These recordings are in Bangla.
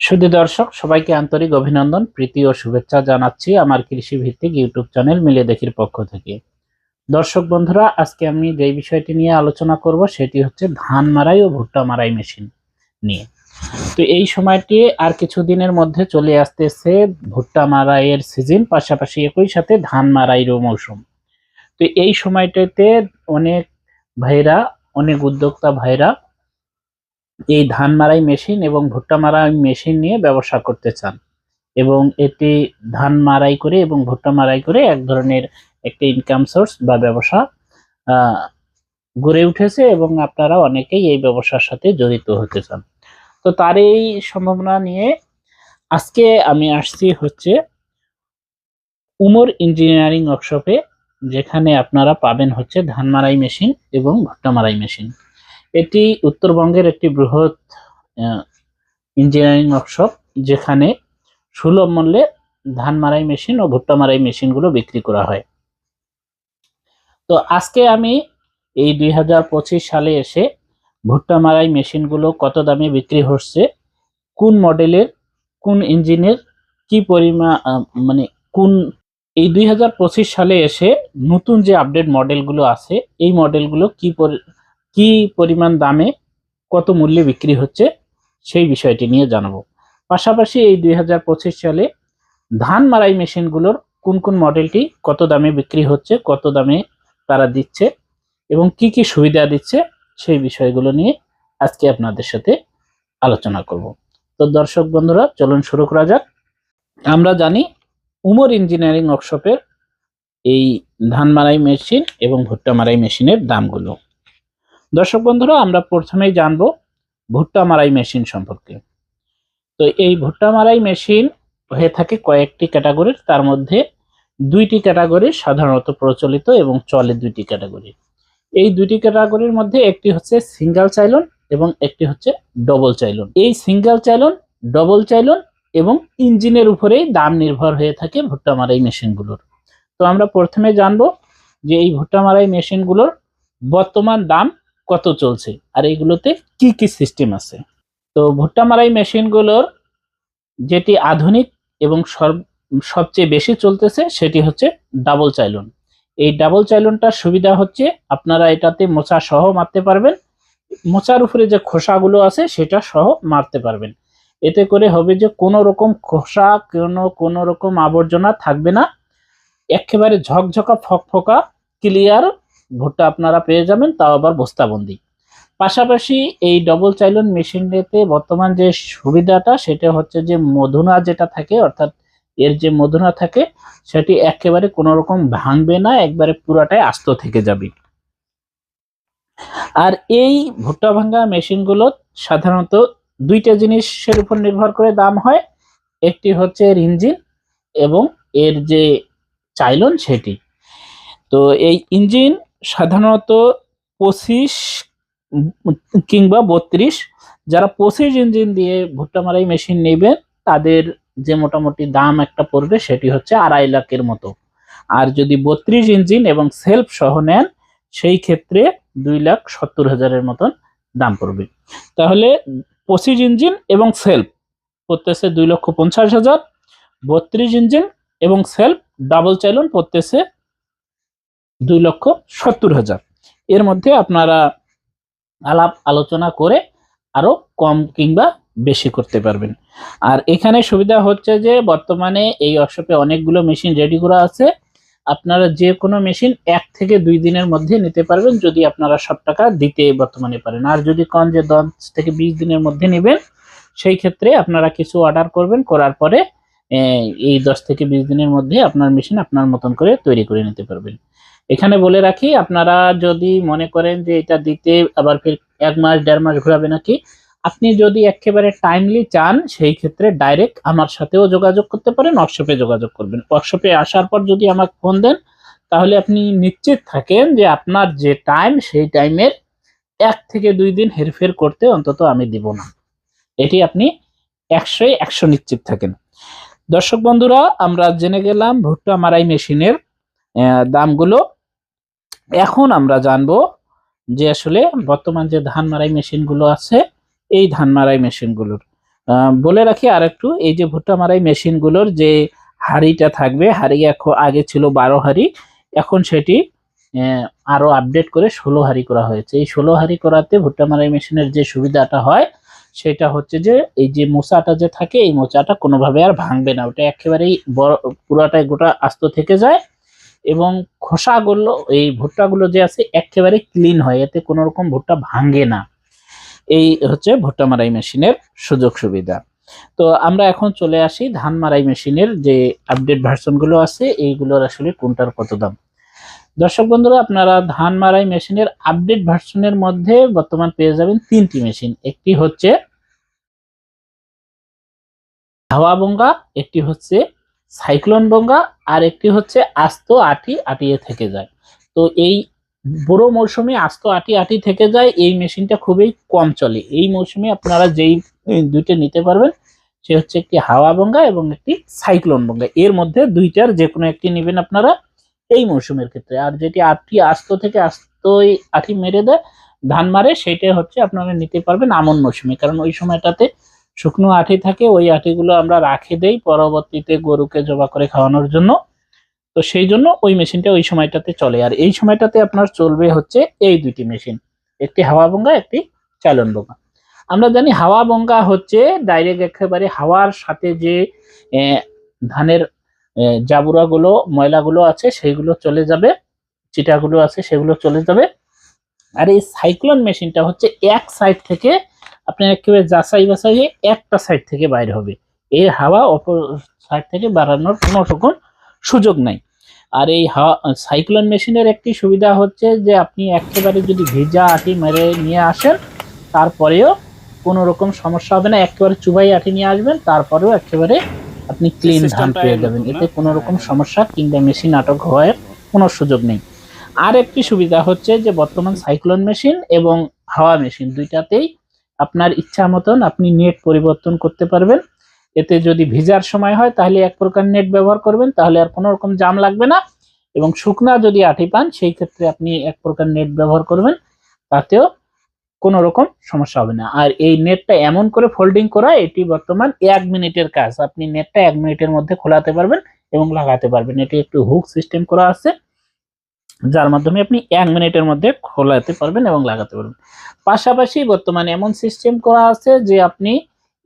শুধু দর্শক, সবাইকে আন্তরিক অভিনন্দন, প্রীতি ও শুভেচ্ছা জানাচ্ছি আমার কৃষি ভিত্তিক ইউটিউব চ্যানেল মিলে দেখির পক্ষ থেকে। দর্শক বন্ধুরা, আজকে আমি যে বিষয়টি নিয়ে আলোচনা করব, সেটি হচ্ছে ধান মারাই ও ভুট্টা মারাই মেশিন নিয়ে। তো এই সময়টি আর কিছুদিনের মধ্যে চলে আসতেছে ভুট্টা মারাইয়ের সিজন, পাশাপাশি একই সাথে ধান মারাইয়েরও মৌসুম। তো এই সময়টাতে অনেক ভাইরা, অনেক উদ্যোক্তা ভাইরা এই ধান মারাই মেশিন এবং ভুট্টা মারাই মেশিন নিয়ে ব্যবসা করতে চান। এবং এটি ধান মারাই করে এবং ভুট্টা মারাই করে এক ধরনের একটি ইনকাম সোর্স বা ব্যবসা গড়ে উঠেছে এবং আপনারা অনেকেই এই ব্যবসার সাথে জড়িত হতে চান। তো তার এই সম্ভাবনা নিয়ে আজকে আমি আসছি হচ্ছে উমর ইঞ্জিনিয়ারিং ওয়ার্কশপে, যেখানে আপনারা পাবেন হচ্ছে ধান মারাই মেশিন এবং ভুট্টা মারাই মেশিন। এটি উত্তরবঙ্গের একটি বৃহৎ ইঞ্জিনিয়ারিং ওয়ার্কশপ যেখানে সুলভ মূল্যে ধান মারাই মেশিন ও ভুট্টা মারাই মেশিনগুলো বিক্রি করা হয়। তো আজকে আমি এই দুই হাজার পঁচিশ সালে এসে ভুট্টা মারাই মেশিনগুলো কত দামে বিক্রি হচ্ছে, কোন মডেলের, কোন ইঞ্জিনের, কি পরিমাণ মানে কোন, এই দুই হাজার পঁচিশ সালে এসে নতুন যে আপডেট মডেলগুলো আছে, এই মডেলগুলো কি কি পরিমাণ দামে কত মূল্যে বিক্রি হচ্ছে সেই বিষয়টি নিয়ে জানাব। পাশাপাশি এই দু হাজার পঁচিশ সালে ধান মারাই মেশিনগুলোর কোন কোন মডেলটি কত দামে বিক্রি হচ্ছে, কত দামে তারা দিচ্ছে এবং কি কি সুবিধা দিচ্ছে সেই বিষয়গুলো নিয়ে আজকে আপনাদের সাথে আলোচনা করব। তো দর্শক বন্ধুরা, চলুন শুরু করা যাক। আমরা জানি উমর ইঞ্জিনিয়ারিং ওয়ার্কশপের এই ধান মারাই মেশিন এবং ভুট্টা মারাই মেশিনের দামগুলো। দর্শক বন্ধুরা, আমরা প্রথমেই জানব ভুট্টা মারাই মেশিন সম্পর্কে। তো এই ভুট্টা মারাই মেশিন হয়ে থাকে কয়েকটি ক্যাটাগরির, তার মধ্যে দুইটি ক্যাটাগরি সাধারণত প্রচলিত এবং চলে দুইটি ক্যাটাগরি। এই দুইটি ক্যাটাগরির মধ্যে একটি হচ্ছে সিঙ্গেল চাইলন এবং একটি হচ্ছে ডবল চাইলন। এই সিঙ্গেল চাইলন, ডবল চাইলন এবং ইঞ্জিনের উপরেই দাম নির্ভর হয়ে থাকে ভুট্টা মারাই মেশিনগুলোর। তো আমরা প্রথমে জানব যে এই ভুট্টা মারাই মেশিনগুলোর বর্তমান দাম কত চলছে? আর এইগুলোতে কি কি সিস্টেম আছে? তো ভুট্টা মারাই মেশিনগুলোর যেটি আধুনিক এবং সবচেয়ে বেশি চলতেছে সেটি হচ্ছে ডাবল চাইলন এই ডাবল চাইলনটার সুবিধা হচ্ছে আপনারা এটাতে মোচা সহ মারতে পারবেন। মোচার উপরে যে খোসাগুলো আছে সেটা সহ মারতে পারবেন। এতে করে হবে যে কোনো রকম খোসা, কোনো কোনো রকম আবর্জনা থাকবে না। একেবারে ঝকঝকা, ফকফকা ক্লিয়ার ভুট্টা আপনারা পেয়ে যাবেন, তাও আবার বস্তাবন্দি। পাশাপাশি এই ডবল চাইলন মেশিনটাতে বর্তমান যে সুবিধাটা, সেটা হচ্ছে যে মধুনা যেটা থাকে, অর্থাৎ এর যে মধুনা থাকে, সেটি একেবারে কোনো রকম ভাঙবে না, একবারে পুরাটাই আস্ত থেকে যাবে। আর এই ভুট্টা ভাঙ্গা মেশিনগুলো সাধারণত দুইটা জিনিসের উপর নির্ভর করে দাম হয়। একটি হচ্ছে এর ইঞ্জিন এবং এর যে চাইলন সেটি। তো এই ইঞ্জিন সাধারণত পঁচিশ কিংবা বত্রিশ যারা পঁচিশ ইঞ্জিন দিয়ে ভুট্টা মারাই মেশিন নেবেন, তাদের যে মোটামুটি দাম একটা পড়বে সেটি হচ্ছে আড়াই লাখের মতো। আর যদি বত্রিশ ইঞ্জিন এবং সেলফ সহ নেন, সেই ক্ষেত্রে দুই লাখ সত্তর হাজারের মতন দাম পড়বে। তাহলে পঁচিশ ইঞ্জিন এবং সেলফ পড়তেছে দুই লক্ষ পঞ্চাশ হাজার। বত্রিশ ইঞ্জিন এবং সেলফ, ডাবল চাইলন পড়তেছে দুই লক্ষ সত্তর হাজার। এর মধ্যে আপনারা আলাপ আলোচনা করে আরও কম কিংবা বেশি করতে পারবেন। আর এখানে সুবিধা হচ্ছে যে বর্তমানে এই ওয়ার্কশপে অনেকগুলো মেশিন রেডি করা আছে। আপনারা যে কোনো মেশিন এক থেকে দুই দিনের মধ্যে নিতে পারবেন যদি আপনারা সব টাকা দিতে বর্তমানে পারেন। আর যদি কন যে দশ থেকে বিশ দিনের মধ্যে নেবেন, সেই ক্ষেত্রে আপনারা কিছু অর্ডার করবেন, করার পরে এই দশ থেকে বিশ দিনের মধ্যে আপনার মেশিন আপনার মতন করে তৈরি করে নিতে পারবেন। এখানে বলে রাখি, আপনারা যদি মনে করেন যে এটা দিতে আবার ফির এক মাস, দেড় মাস ঘোরাবে নাকি, আপনি যদি একেবারে টাইমলি চান, সেই ক্ষেত্রে ডাইরেক্ট আমার সাথেও যোগাযোগ করতে পারেন ওয়ার্কশপে যোগাযোগ করবেন। ওয়ার্কশপে আসার পর যদি আমাকে ফোন দেন, তাহলে আপনি নিশ্চিত থাকেন যে আপনার যে টাইম সেই টাইমের এক থেকে দুই দিন হেরফের করতে অন্তত আমি দিব না। এটি আপনি একশোই একশো নিশ্চিত থাকেন। দর্শক বন্ধুরা, আমরা জেনে গেলাম ভুট্টা মারাই মেশিনের দামগুলো। এখন আমরা জানব যে আসলে বর্তমান যে ধান মারাই মেশিনগুলো আছে, এই ধান মারাই মেশিনগুলোর। বলে রাখি আর একটু এই যে ভুট্টা মারাই মেশিনগুলোর যে হাড়িটা থাকবে, হাড়ি এখন আগে ছিল বারো হাড়ি, এখন সেটি আরও আপডেট করে ষোলো হাড়ি করা হয়েছে। এই ষোলো হাড়ি করাতে ভুট্টা মারাই মেশিনের যে সুবিধাটা হয়, সেটা হচ্ছে যে এই যে মোচাটা যে থাকে, এই মোচাটা কোনোভাবে আর ভাঙবে না। ওটা একেবারেই বড়, পুরাটাই গোটা আস্ত থেকে যায় এবং খোসাগুলো, এই ভুট্টাগুলো যে আছে একেবারে ক্লিন হয়, এতে কোনো রকম ভুট্টা ভাঙে না। এই হচ্ছে ভুট্টা মারাই মেশিনের সুযোগ সুবিধা। তো আমরা এখন চলে আসি ধান মারাই মেশিনের যে আপডেট ভার্সনগুলো আছে, এইগুলোর আসলে কোনটার কত দাম? দর্শক বন্ধুরা, আপনারা ধান মারাই মেশিনের আপডেট ভার্সনের মধ্যে বর্তমান পেয়ে যাবেন তিনটি মেশিন। একটি হচ্ছে হাওয়া বঙ্গা, একটি হচ্ছে সাইক্লোন বঙ্গা আর একটি হচ্ছে আস্ত আটি আটিয়ে থেকে যায়। তো এই বুড়ো মৌসুমে আস্ত আটি আটি থেকে যায়, এই মেশিনটা খুবই কম চলে। এই মৌসুমে আপনারা যেই দুইটা নিতে পারবেন, সে হচ্ছে একটি হাওয়া বঙ্গা এবং একটি সাইক্লোন বঙ্গা। এর মধ্যে দুইটার যে কোনো একটি নেবেন আপনারা এই মৌসুমের ক্ষেত্রে। আর যেটি আটটি আস্ত থেকে আস্তই আটি মেরে দেয়, ধান মারে, সেটা হচ্ছে আপনারা নিতে পারবেন আমন মৌসুমে। কারণ ওই সময়টাতে শুকনো আটি থাকে, ওই আটিগুলো আমরা রাখে দেই পরবর্তীতে গরুকে জবা করে খাওয়ানোর জন্য। তো সেই জন্য ওই মেশিনটা ওই সময়টাতে চলে। আর এই সময়টাতে আপনার চলবে হচ্ছে এই দুইটি মেশিন, একটি হাওয়া বঙ্গা, একটি চালন বঙ্গা। আমরা জানি হাওয়া বঙ্গা হচ্ছে ডাইরেক্ট একেবারে হাওয়ার সাথে যে ধানের জাবুরাগুলো, ময়লাগুলো আছে সেইগুলো চলে যাবে, চিটাগুলো আছে, সেগুলো চলে যাবে। আর এই সাইক্লোন মেশিনটা হচ্ছে এক সাইড থেকে আপনার একেবারে যাচাই বাছাই একটা সাইড থেকে বাইরে হবে। এর হাওয়া অপর সাইড থেকে বাড়ানোর কোনো রকম সুযোগ নাই। আর এই হাওয়া সাইক্লোন মেশিনের একটি সুবিধা হচ্ছে যে আপনি একেবারে যদি ভেজা আটি মেরে নিয়ে আসেন তারপরেও কোনো রকম সমস্যা হবে না। একেবারে চুবাই আটি নিয়ে আসবেন তারপরেও একেবারে আপনি ক্লিন ধান পেয়ে যাবেন। এতে কোনো রকম সমস্যা কিংবা মেশিন আটক হওয়ার কোনো সুযোগ নেই। আর একটি সুবিধা হচ্ছে যে বর্তমান সাইক্লোন মেশিন এবং হাওয়া মেশিন দুইটাতেই আপনার ইচ্ছা মতন আপনি নেট পরিবর্তন করতে পারবেন। এতে যদি ভিজার সময় হয়, তাহলে এক প্রকার নেট ব্যবহার করবেন, তাহলে আর কোনো রকম জাম লাগবে না। এবং শুকনা যদি আঠি পান, সেই ক্ষেত্রে আপনি এক প্রকার নেট ব্যবহার করবেন, তাতেও কোনো রকম সমস্যা হবে না। আর এই নেটটা এমন করে ফোল্ডিং করা, এটি বর্তমান এক মিনিটের কাজ। আপনি নেটটা এক মিনিটের মধ্যে খোলাতে পারবেন এবং লাগাতে পারবেন। এটি একটু হুক সিস্টেম করা আছে। যার মাধ্যমে আপনি এক মিনিটের মধ্যে খোলাতে পারবেন এবং লাগাতে পারবেন। পাশাপাশি বর্তমানে এমন সিস্টেম করা আছে যে আপনি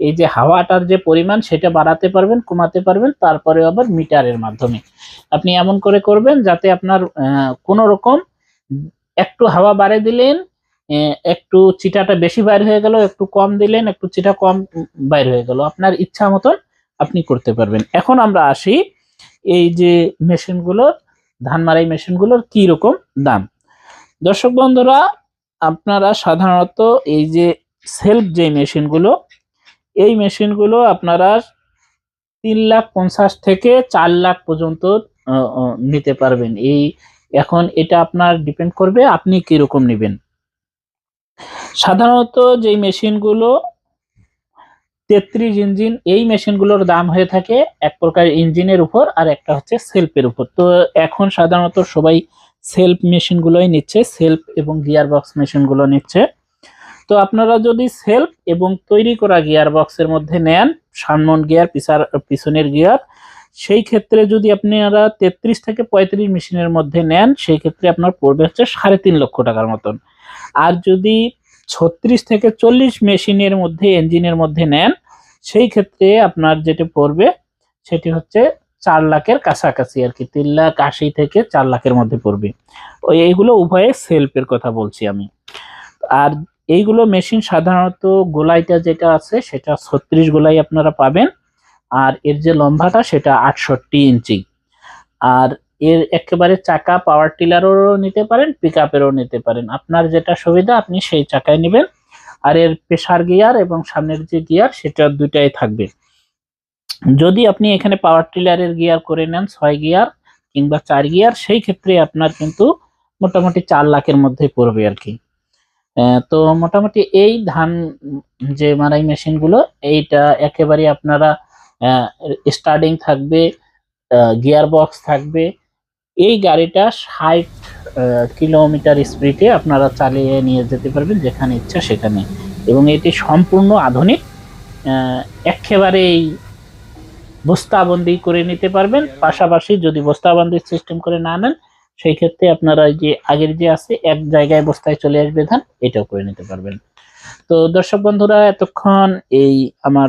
এই যে হাওয়াটার যে পরিমাণ, সেটা বাড়াতে পারবেন, কমাতে পারবেন তারপরে আবার মিটারের মাধ্যমে। আপনি এমন করে করবেন যাতে আপনার কোনো রকম একটু হাওয়া বাড়ে দিলেন একটু চিটাটা বেশি বাইর হয়ে গেল, একটু কম দিলেন, একটু চিটা কম বাইর হয়ে গেল। আপনার ইচ্ছা মতন আপনি করতে পারবেন। এখন আমরা আসি এই যে মেশিনগুলোর ধান মারাই মেশিনগুলোর কি রকম দাম? দর্শক বন্ধুরা, আপনারা সাধারণত এই যে সেলফ যে মেশিনগুলো, এই মেশিনগুলো আপনারা তিন লাখ পঞ্চাশ থেকে চার লাখ পর্যন্ত নিতে পারবেন। এই এখন এটা আপনার ডিপেন্ড করবে আপনি কীরকম নেবেন। সাধারণত যে মেশিনগুলো তেত্রিশ ইঞ্জিন এই মেশিনগুলোর দাম হয়ে থাকে এক প্রকার ইঞ্জিনের উপর আর একটা হচ্ছে সেলফের উপর। তো এখন সাধারণত সবাই সেলফ মেশিনগুলোই নিচ্ছে, সেলফ এবং গিয়ার বক্স মেশিনগুলো নিচ্ছে। তো আপনারা যদি সেলফ এবং তৈরি করা গিয়ার বক্সের মধ্যে নেন সামন গিয়ার পিছার পিছনের গিয়ার, সেই ক্ষেত্রে যদি আপনারা তেত্রিশ থেকে পঁয়ত্রিশ মেশিনের মধ্যে নেন, সেই ক্ষেত্রে আপনার পড়বে হচ্ছে সাড়ে তিন লক্ষ টাকার মতন। আর যদি ছত্রিশ থেকে চল্লিশ মেশিনের মধ্যে, ইঞ্জিনের মধ্যে নেন সেই ক্ষেত্রে আপনার যেটা পড়বে, সেটি হচ্ছে চার লাখের কাছাকাছি আর কি, তিন লাখ আশি থেকে চার লাখের মধ্যে পড়বে। ওই এইগুলো উভয়ে সেলফের কথা বলছি আমি। আর এইগুলো মেশিন সাধারণত গোলাইটা যেটা আছে, সেটা ছত্রিশ গোলাই আপনারা পাবেন। আর এর যে লম্বাটা, সেটা আটষট্টি ইঞ্চি। আর এর একেবারে চাকা পাওয়ার টিলারও নিতে পারেন পিক নিতে পারেন। আপনার যেটা সুবিধা, আপনি সেই চাকায় নেবেন। আর এর প্রেসার গিয়ার এবং সামনের যে গিয়ার, সেটা দুইটাই থাকবে। যদি আপনি এখানে পাওয়ার টিলারের গিয়ার করে নেন, ছয় গিয়ার কিংবা চার গিয়ার, সেই ক্ষেত্রে আপনার কিন্তু মোটামুটি চার লাখের মধ্যে পড়বে আর কি। তো মোটামুটি এই ধান, যে মারাই মেশিনগুলো, এইটা একেবারে আপনারা স্টার্টিং থাকবে গিয়ার বক্স থাকবে এই গাড়িটা ষাট কিলোমিটার স্পিডে আপনারা চালিয়ে নিয়ে যেতে পারবেন যেখানে ইচ্ছা সেখানে। এবং এটি সম্পূর্ণ আধুনিক একেবারেই বস্তাবন্দি করে নিতে পারবেন। পাশাপাশি যদি বস্তাবন্দির সিস্টেম করে না নেন, সেই ক্ষেত্রে আপনারা যে আগের যে আছে, এক জায়গায় বস্তায় চলে আসবে ধান, এটাও করে নিতে পারবেন। তো দর্শক বন্ধুরা, এতক্ষণ এই আমার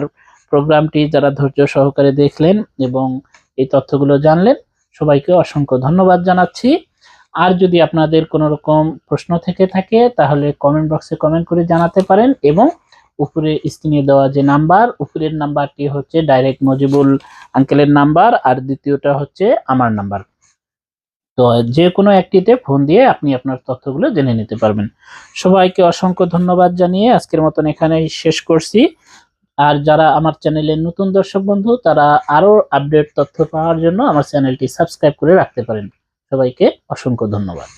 প্রোগ্রামটি যারা ধৈর্য সহকারে দেখলেন এবং এই তথ্যগুলো জানলেন সবাইকে অসংখ্য ধন্যবাদ জানাচ্ছি। আর যদি আপনাদের কোনো রকম প্রশ্ন থেকে থাকে, তাহলে কমেন্ট বক্সে কমেন্ট করে জানাতে পারেন এবং উপরে স্ক্রিনে দেওয়া যে নাম্বার উপরের নাম্বারটি হচ্ছে ডাইরেক্ট মজিবুল আঙ্কেলের নাম্বার আর দ্বিতীয়টা হচ্ছে আমার নাম্বার তো যে কোনো একটিতে ফোন দিয়ে আপনি আপনার তথ্যগুলো জেনে নিতে পারবেন। সবাইকে অসংখ্য ধন্যবাদ জানিয়ে আজকের মতন এখানেই শেষ করছি। আর যারা আমার চ্যানেলের নতুন দর্শক বন্ধু, তারা আরও আপডেট তথ্য পাওয়ার জন্য আমার চ্যানেলটি সাবস্ক্রাইব করে রাখতে পারেন। সবাইকে অসংখ্য ধন্যবাদ।